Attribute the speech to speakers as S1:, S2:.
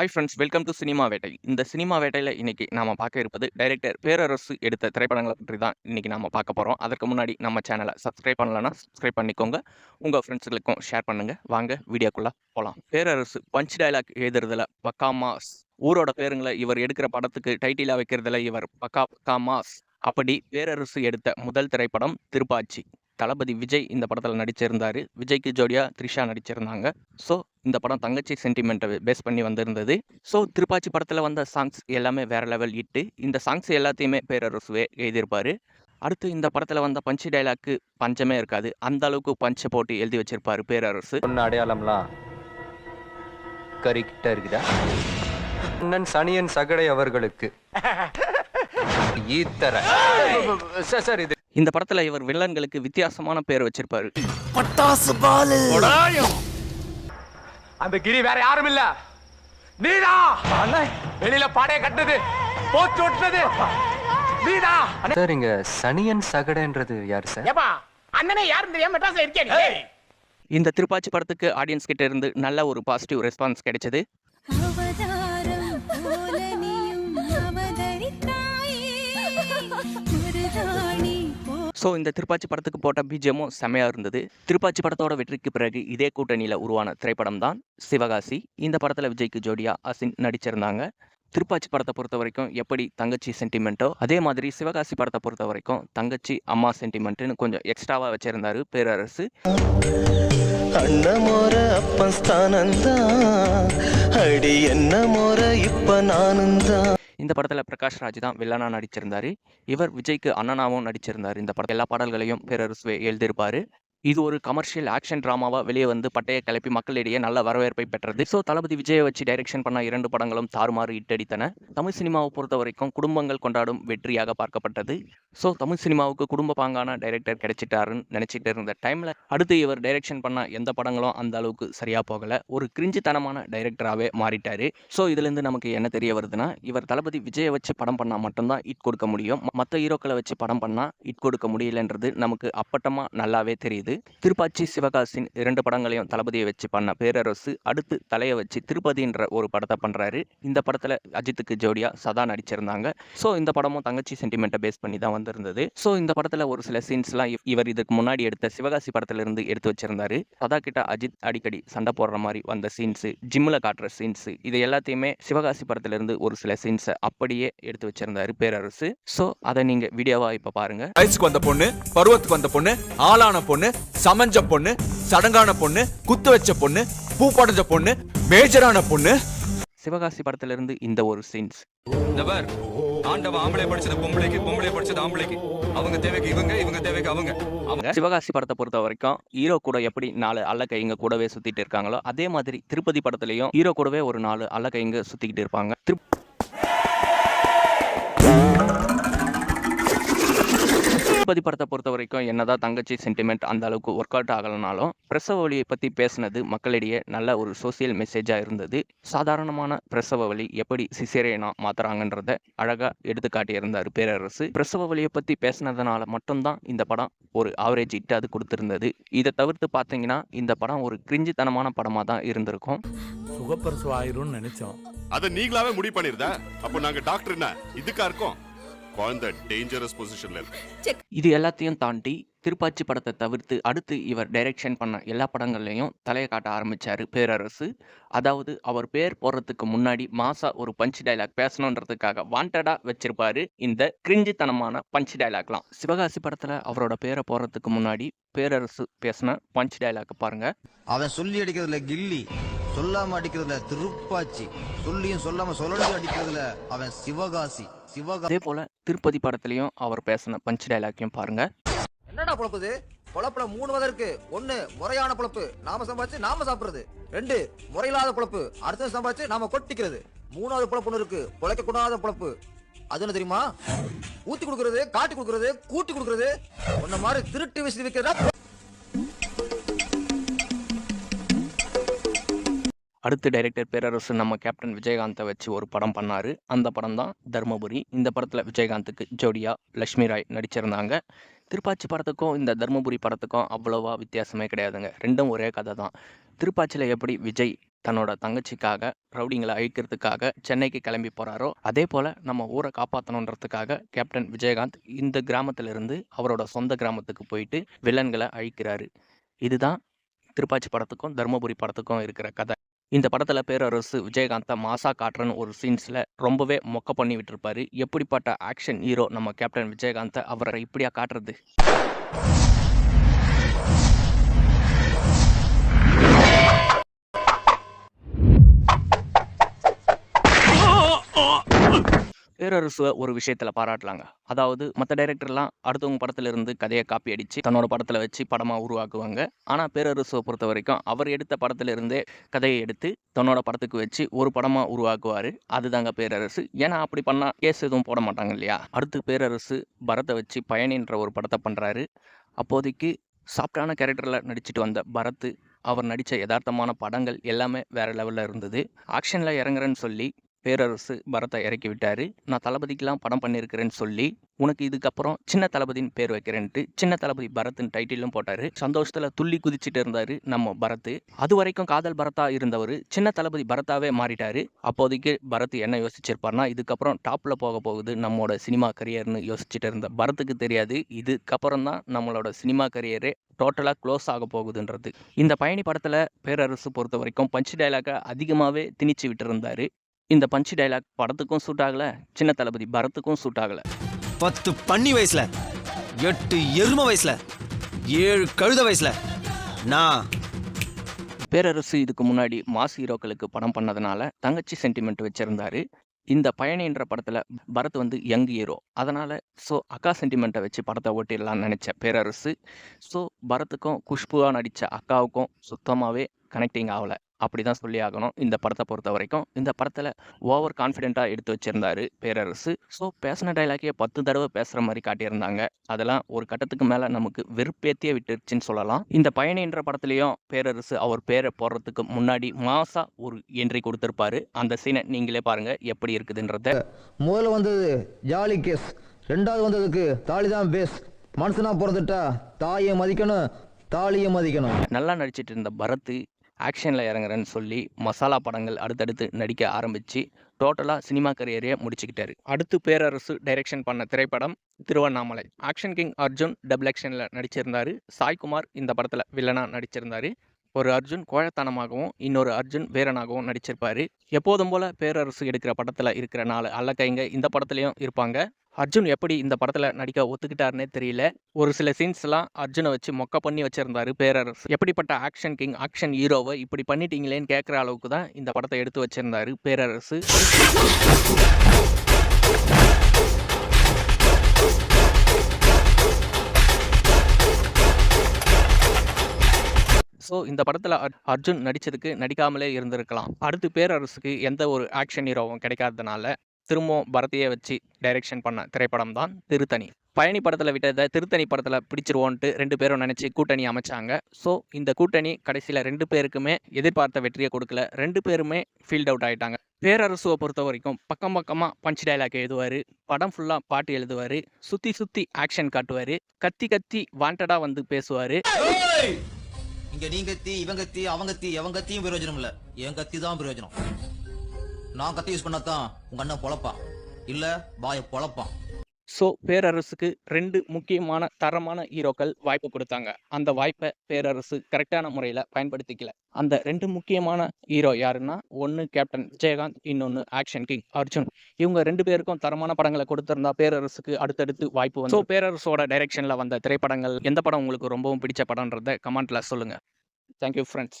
S1: Hi friends welcome to cinema வேட்டை இந்த cinema வேட்டையில் இன்றைக்கி நாம் பார்க்க இருப்பது டைரக்டர் பேரரசு எடுத்த திரைப்படங்களை பற்றி தான் இன்றைக்கி நாம் பார்க்க போகிறோம் அதற்கு முன்னாடி நம்ம சேனலை சப்ஸ்கிரைப் பண்ணலன்னா சப்ஸ்கிரைப் பண்ணிக்கோங்க. உங்கள் ஃப்ரெண்ட்ஸுகளுக்கும் ஷேர் பண்ணுங்கள் வாங்க வீடியோக்குள்ளே போகலாம் பேரரசு பஞ்ச் டைலாக் எழுதுறதுல பக்காமாஸ் ஊரோட பேருங்களை இவர் எடுக்கிற படத்துக்கு டைட்டிலாக வைக்கிறதுல இவர் பக்கா பக்காமாஸ் அப்படி பேரரசு எடுத்த முதல் திரைப்படம் திருப்பாச்சி. தளபதி விஜய் இந்த படத்தில் நடிச்சிருந்தார். விஜய்க்கு ஜோடியா த்ரிஷா நடிச்சிருந்தாங்க. ஸோ இந்த படம் தங்கச்சி சென்டிமெண்ட்டை பேஸ் பண்ணி வந்திருந்தது. ஸோ திருப்பாச்சி படத்தில் வந்த சாங்ஸ் எல்லாமே வேற லெவல் இட்டு இந்த சாங்ஸ் எல்லாத்தையுமே பேரரசுவே எழுதியிருப்பாரு. அடுத்து இந்த படத்தில் வந்த பஞ்சு டைலாக்கு பஞ்சமே இருக்காது. அந்த அளவுக்கு பஞ்சை போட்டு எழுதி வச்சிருப்பாரு பேரரசு.
S2: அடையாளம்லாம் கறிக்கிட்ட இருக்குதா? அண்ணன் சனியன் சகடை அவர்களுக்கு. ஈத்தர. சார் இது
S1: இந்த படத்தில் இவர் வில்லன்களுக்கு வித்தியாசமான பேர் வச்சிருப்பாரு.
S3: அந்த கிரி வேற யாரும் இல்ல. நீதான் வெளியில பாடைய கட்டுது. போச்சு விட்டுறது நீதா!
S2: சார் இங்க சனியன் சகடைன்றது யார் சார்?
S4: ஏப்பா அண்ணனே யாரும் தெரியாம மெட்ராஸ்ல இருக்கே
S1: இந்த திருப்பாச்சி படத்துக்கு ஆடியன்ஸ் கிட்ட இருந்து நல்ல ஒரு பாசிட்டிவ் ரெஸ்பான்ஸ் கிடைச்சது. ஸோ இந்த திருப்பாச்சி படத்துக்கு போட்ட பீஜமும் செம்மையாக இருந்தது. திருப்பாச்சி படத்தோட வெற்றிக்கு பிறகு இதே கூட்டணியில் உருவான திரைப்படம் தான் சிவகாசி. இந்த படத்தில் விஜய்க்கு ஜோடியா அசின் நடிச்சிருந்தாங்க. திருப்பாச்சி படத்தை பொறுத்த வரைக்கும் எப்படி தங்கச்சி சென்டிமெண்ட்டோ அதே மாதிரி சிவகாசி படத்தை பொறுத்த வரைக்கும் தங்கச்சி அம்மா சென்டிமெண்ட்டுன்னு கொஞ்சம் எக்ஸ்ட்ராவாக வச்சுருந்தார் பேரரசு.
S5: அண்ணமோர அப்பன் ஸ்தானந்தா அடி என்னமோர இப்ப நானும் தான்
S1: இந்த படத்தில் பிரகாஷ் ராஜ் தான் வில்லனா நடிச்சிருந்தாரு. இவர் விஜய்க்கு அண்ணனாவும் நடிச்சிருந்தார். இந்த படம் எல்லா பாடல்களையும் பேரரசுவே எழுதியிருப்பார். இது ஒரு கமர்ஷியல் ஆக்ஷன் ட்ராமாவாக வெளியே வந்து பட்டையை கிளப்பி மக்களிடையே நல்ல வரவேற்பை பெற்றது. ஸோ தளபதி விஜயை வச்சு டைரக்ஷன் பண்ண இரண்டு படங்களும் தாறுமாறு இட்டடித்தன தமிழ் சினிமாவை பொறுத்த வரைக்கும் குடும்பங்கள் கொண்டாடும் வெற்றியாக பார்க்கப்பட்டது. ஸோ தமிழ் சினிமாவுக்கு குடும்ப பாங்கான டைரக்டர் கிடைச்சிட்டாருன்னு நினச்சிட்டு இருந்த டைமில் அடுத்து இவர் டைரக்ஷன் பண்ண எந்த படங்களும் அந்த அளவுக்கு சரியாக போகலை. ஒரு கிரிஞ்சித்தனமான டைரக்டராகவே மாறிட்டார். ஸோ இதுலேருந்து நமக்கு என்ன தெரிய வருதுன்னா இவர் தளபதி விஜயை வச்சு படம் பண்ணால் மட்டும்தான் இட் கொடுக்க முடியும். மற்ற ஹீரோக்களை வச்சு படம் பண்ணால் இட் கொடுக்க முடியலன்றது நமக்கு அப்பட்டமாக நல்லாவே தெரியுது. திருப்பாச்சி சிவகாசின் இரண்டு படங்களையும் தளபதியை வச்சு பண்ண பேரரசு அடுத்து தலையை வச்சு திருப்பதின்ற ஒரு படத்தை பண்ணுறாரு இந்த படத்தில் அஜித்துக்கு ஜோடியா சதா நடிச்சிருந்தாங்க. ஸோ இந்த படமும் தங்கச்சி சென்டிமெண்ட்டை பேஸ் பண்ணி தான் வந்திருந்தது. ஸோ இந்த படத்தில் ஒரு சில சீன்ஸ்லாம் இவர் இதுக்கு முன்னாடி எடுத்த சிவகாசி படத்துல இருந்து எடுத்து வச்சிருந்தாரு. சதா கிட்ட அஜித் அடிக்கடி சண்டை போடுற மாதிரி வந்த சீன்ஸு ஜிம்மில் காட்டுற சீன்ஸு இது எல்லாத்தையுமே சிவகாசி படத்துல இருந்து ஒரு சில சீன்ஸை அப்படியே எடுத்து வச்சிருந்தாரு பேரரசு. ஸோ அதை நீங்கள் வீடியோவாக இப்போ பாருங்க.
S6: வயசுக்கு வந்த பொண்ணு பருவத்துக்கு வந்த பொண்ணு ஆளான பொண்ணு சமஞ்ச பொண்ணு சடங்கான பொண்ணு குத்து வச்ச பொண்ணு பூ படைஞ்ச பொண்ணு மேஜரான பொண்ணு.
S1: சிவகாசி படத்துல இருந்து இந்த ஒரு சீன்ஸ்
S6: இந்த பார் ஆண்டவன் ஆம்பளை படிச்சது பொம்பளைக்கு பொம்பளை படிச்சது ஆம்பளைக்கு. அவங்க தேவைக்கு இவங்க இவங்க தேவைக்கு அவங்க. அவங்க
S1: சிவகாசி படத்தை பொறுத்த வரைக்கும் ஹீரோ கூட எப்படி நாலு அல்ல கைங்க கூடவே சுத்திட்டு இருக்காங்களோ அதே மாதிரி திருப்பதி படத்துலயும் ஹீரோ கூடவே ஒரு நாலு அல்ல கைங்க சுத்திக்கிட்டு இருப்பாங்க. திருப்பதி படத்தை பொறுத்த வரைக்கும் என்னதான் தங்கச்சி சென்டிமெண்ட் அந்த அளவுக்கு ஒர்க் அவுட் ஆகலைனாலும் பிரசவ வலியை பற்றி பேசுனது மக்களிடையே நல்ல ஒரு சோசியல் மெசேஜாக இருந்தது. சாதாரணமான பிரசவ வலி எப்படி சிசேரியனா மாத்துறாங்கன்றத அழகாக எடுத்து காட்டியிருந்தார் பேரரசு. பிரசவ வலியை பற்றி பேசுனதுனால மட்டும்தான் இந்த படம் ஒரு ஆவரேஜ் ஹிட் அது கொடுத்துருந்தது. இதை தவிர்த்து பார்த்தீங்கன்னா இந்த படம் ஒரு கிரிஞ்சித்தனமான படமாக தான் இருந்திருக்கும்.
S7: சுகப்பிரசவம் ஆயிரும்னு நினைச்சோம்.
S8: அத நீங்களாவே முடிவு பண்ணிருந்தா அப்போ நாங்க டாக்டர் என்ன? இதுக்கா இருக்கோம்? குழந்தை டேஞ்சரஸ் பொசிஷன்ல இருக்கு.
S1: இது எல்லாத்தையும் தாண்டி திருப்பாச்சி படத்தை தவிர்த்து அடுத்து இவர் டைரக்ஷன் பண்ண எல்லா படங்கள்லையும் தலையை காட்ட ஆரம்பிச்சாரு பேரரசு. அதாவது அவர் பேர் போடுறதுக்கு முன்னாடி மாசா ஒரு பஞ்ச் டைலாக் பேசணுன்றதுக்காக வாண்டடா வச்சிருப்பாரு இந்த கிரிஞ்சித்தனமான பஞ்ச் டைலாக்லாம் சிவகாசி படத்துல அவரோட பேரை போடுறதுக்கு முன்னாடி பேரரசு பேசின பஞ்ச் டைலாக் பாருங்க.
S9: அவன் சொல்லி அடிக்கிறதுல கில்லி சொல்லாம அடிக்கிறதுல திருப்பாச்சி சொல்லியும் சொல்லாம சொல்லி அடிக்கிறதுல அவன் சிவகாசி. சிவகாசி
S1: அதே போல திருப்பதி படத்துலயும் அவர் பேசின பஞ்ச் டைலாக்கையும் பாருங்க.
S9: என்னடா பொழப்புது? பொழப்புல மூணு வகை இருக்கு. ஒண்ணு முறையான பொழப்பு. நாம சம்பாதிச்சு நாம சாப்பிடுறது. ரெண்டு முறையில்லாத பொழப்பு. அடுத்த சம்பாதிச்சு நாம கொட்டிக்கிறது. மூணாவது பொழப்பு ஒண்ணு இருக்கு. பொழைக்க கூடாத பொழப்பு. அது என்ன தெரியுமா? ஊத்தி கொடுக்கறது காட்டி கொடுக்கறது கூட்டி கொடுக்கறது. உன்ன மாதிரி திருட்டு விசி வைக்கிறதா
S1: அடுத்து டைரக்டர் பேரரசு நம்ம கேப்டன் விஜயகாந்தை வச்சு ஒரு படம் பண்ணார். அந்த படம் தான் தர்மபுரி. இந்த படத்தில் விஜயகாந்துக்கு ஜோடியா லக்ஷ்மி ராய் நடிச்சிருந்தாங்க. திருப்பாச்சி படத்துக்கும் இந்த தர்மபுரி படத்துக்கும் அவ்வளோவா வித்தியாசமே கிடையாதுங்க. ரெண்டும் ஒரே கதை தான். திருப்பாச்சியில் எப்படி விஜய் தன்னோட தங்கச்சிக்காக ரவுடிங்களை அழிக்கிறதுக்காக சென்னைக்கு கிளம்பி போகிறாரோ அதே போல் நம்ம ஊரை காப்பாற்றணுன்றதுக்காக கேப்டன் விஜயகாந்த் இந்த கிராமத்திலிருந்து அவரோட சொந்த கிராமத்துக்கு போயிட்டு வில்லன்களை அழிக்கிறாரு. இதுதான் திருப்பாச்சி படத்துக்கும் தருமபுரி படத்துக்கும் இருக்கிற கதை. இந்த படத்தில் பேரரசு விஜயகாந்தை மாசா காட்டுறன்னு ஒரு சீன்ஸில் ரொம்பவே மொக்க பண்ணி விட்டுருப்பாரு. எப்படிப்பட்ட ஆக்ஷன் ஹீரோ நம்ம கேப்டன் விஜயகாந்தை அவரை இப்படியா காட்டுறது? பேரரசுவை ஒரு விஷயத்தில் பாராட்டலாங்க அதாவது மற்ற டைரக்டர்லாம் அடுத்தவங்க படத்துல இருந்து கதையை காப்பி அடித்து தன்னோட படத்தில் வச்சு படமாக உருவாக்குவாங்க. ஆனால் பேரரசுவை பொறுத்த வரைக்கும் அவர் எடுத்த படத்துல இருந்தே கதையை எடுத்து தன்னோட படத்துக்கு வச்சு ஒரு படமாக உருவாக்குவார். அதுதாங்க பேரரசு. ஏன்னா அப்படி பண்ணால் கேஸ் எதுவும் போட மாட்டாங்க இல்லையா? அடுத்து பேரரசு பரத்தை வச்சு பயணின்ற ஒரு படத்தை பண்ணுறாரு அப்போதைக்கு சாஃப்டான கேரக்டரில் நடிச்சிட்டு வந்த பரத் அவர் நடித்த யதார்த்தமான படங்கள் எல்லாமே வேற லெவலில் இருந்தது. ஆக்ஷனில் இறங்குறேன்னு சொல்லி பேரரசு பரத்தை இறக்கி விட்டார். நான் தளபதிக்கெல்லாம் படம் பண்ணியிருக்கிறேன்னு சொல்லி உனக்கு இதுக்கப்புறம் சின்ன தளபதின்னு பேர் வைக்கிறேன்ட்டு சின்ன தளபதி பரத்னு டைட்டிலும் போட்டாரு. சந்தோஷத்துல துள்ளி குதிச்சிட்டு இருந்தாரு நம்ம பரத் அது வரைக்கும் காதல் பரத்தா இருந்தவர் சின்ன தளபதி பரத்தாவே மாறிட்டாரு. அப்போதைக்கு பரத் என்ன யோசிச்சிருப்பார்னா இதுக்கப்புறம் டாப்ல போக போகுது நம்மளோட சினிமா கரியர்னு யோசிச்சுட்டு இருந்த பரத்துக்கு தெரியாது. இதுக்கப்புறம் தான் நம்மளோட சினிமா கரியரே டோட்டலாக க்ளோஸ் ஆக போகுதுன்றது. இந்த பயணி படத்தில் பேரரசு பொறுத்த வரைக்கும் பஞ்ச் டைலாக்கை அதிகமாகவே திணிச்சு விட்டுருந்தாரு. இந்த பஞ்ச் டைலாக் படத்துக்கும் சூட் ஆகல சின்ன தளபதி பரத்துக்கும் சூட் ஆகல.
S9: பத்து பண்ணி வயசுல எட்டு எரும வயசுல ஏழு கழுத வயசுல நான்
S1: பேரரசு இதுக்கு முன்னாடி மாஸ் ஹீரோக்களுக்கு படம் பண்ணதுனால தங்கச்சி சென்டிமெண்ட் வச்சிருந்தாரு. இந்த பயணின்ற படத்துல பரத் வந்து யங் ஹீரோ அதனால ஸோ அக்கா சென்டிமெண்ட்டை வச்சு படத்தை ஓட்டிடலாம்னு நினைச்ச பேரரசு. ஸோ பரத்துக்கும் குஷ்புவா நடிச்ச அக்காவுக்கும் சுத்தமாகவே கனெக்டிங் ஆகல. அப்படிதான் சொல்லி ஆகணும். இந்த படத்தை பொறுத்த வரைக்கும் இந்த படத்துல ஓவர் கான்ஃபிடென்ட்டாக எடுத்து வச்சிருந்தாரு பேரரசு. ஸோ பேசின டைலாக்கே பத்து தடவை பேசுற மாதிரி காட்டியிருந்தாங்க. அதெல்லாம் ஒரு கட்டத்துக்கு மேல நமக்கு வெறுப்பேத்தியே விட்டுருச்சுன்னு சொல்லலாம். இந்த பயணின்ற படத்துலயும் பேரரசு அவர் பேரை போடுறதுக்கு முன்னாடி மாசா ஒரு என்ட்ரி கொடுத்திருப்பாரு. அந்த சீனை நீங்களே பாருங்க எப்படி இருக்குதுன்றத.
S9: முதல்ல வந்தது ஜாலி கேஸ் ரெண்டாவது வந்ததுக்கு தாலி தான் பேஸ் மனுஷனா பிறந்துட்டா தாயை மதிக்கணும் தாலியை மதிக்கணும்.
S1: நல்லா நடிச்சிட்டு இருந்த பரத் ஆக்ஷனில் இறங்குறேன்னு சொல்லி மசாலா படங்கள் அடுத்தடுத்து நடிக்க ஆரம்பித்து டோட்டலாக சினிமா கரியரையே முடிச்சுக்கிட்டாரு. அடுத்து பேரரசு டைரக்ஷன் பண்ண திரைப்படம் Thiruvannamalai. Action king Arjun double ஆக்ஷனில் நடிச்சிருந்தாரு. சாய்குமார் இந்த படத்தில் வில்லனாக நடிச்சிருந்தார். ஒரு அர்ஜுன் கோழத்தனமாகவும் இன்னொரு அர்ஜுன் வீரனாகவும் நடிச்சிருப்பார். எப்போதும் போல் பேரரசு எடுக்கிற படத்தில் இருக்கிற நாலு அல்லக்கைங்க இந்த படத்துலையும் இருப்பாங்க. அர்ஜுன் எப்படி இந்த படத்தில் நடிக்க ஒத்துக்கிட்டாருன்னே தெரியல. ஒரு சில சீன்ஸ்லாம் அர்ஜுனை வச்சு மொக்க பண்ணி வச்சுருந்தாரு பேரரசு. எப்படிப்பட்ட ஆக்ஷன் கிங் ஆக்ஷன் ஹீரோவை இப்படி பண்ணிட்டீங்களேன்னு கேட்குற அளவுக்கு தான் இந்த படத்தை எடுத்து வச்சிருந்தாரு பேரரசு. இந்த படத்தில் அர்ஜுன் நடித்ததுக்கு நடிக்காமலே இருந்திருக்கலாம். அடுத்து பேரரசுக்கு எந்த ஒரு ஆக்ஷன் ஹீரோவும் கிடைக்காததுனால திரும்பவும் பரதியை வச்சு டைரக்ஷன் பண்ண திரைப்படம் தான் திருத்தணி. பயணி படத்தில் விட்டதை திருத்தணி படத்தில் பிடிச்சிருவோன்ட்டு ரெண்டு பேரும் நினச்சி கூட்டணி அமைச்சாங்க. ஸோ இந்த கூட்டணி கடைசியில் ரெண்டு பேருக்குமே எதிர்பார்த்த வெற்றியை கொடுக்கல. ரெண்டு பேருமே ஃபீல்ட் அவுட் ஆகிட்டாங்க பேரரசுவை பொறுத்த வரைக்கும் பக்கம் பக்கமாக பஞ்ச் டைலாக் எழுதுவார். படம் ஃபுல்லாக பாட்டு எழுதுவார். சுற்றி சுற்றி ஆக்ஷன் காட்டுவார். கத்தி கத்தி வாண்டடாக வந்து பேசுவார்.
S9: இங்க நீ கத்தி இவன் கத்தி அவங்க கத்தி எவங்க கத்தியும் பிரயோஜனம் இல்ல. என் கத்தி தான் பிரயோஜனம். நான் கத்தி யூஸ் பண்ணாதான் உங்க அண்ணன் பொழப்பான். இல்ல பாய பொழப்பான்.
S1: ஸோ பேரரசுக்கு ரெண்டு முக்கியமான தரமான ஹீரோக்கள் வாய்ப்பு கொடுத்தாங்க. அந்த வாய்ப்பை பேரரசு கரெக்டான முறையில் பயன்படுத்திக்கல. அந்த ரெண்டு முக்கியமான ஹீரோ யாருன்னா ஒன்று கேப்டன் விஜயகாந்த் இன்னொன்று ஆக்ஷன் கிங் அர்ஜுன். இவங்க ரெண்டு பேருக்கும் தரமான படங்களை கொடுத்திருந்தா பேரரசுக்கு அடுத்தடுத்து வாய்ப்பு வந்து ஸோ பேரரசோட டைரக்ஷனில் வந்த திரைப்படங்கள் எந்த படம் உங்களுக்கு ரொம்பவும் பிடிச்ச படம்ன்றதை கமெண்ட்டில் சொல்லுங்கள் தேங்க்யூ ஃப்ரெண்ட்ஸ்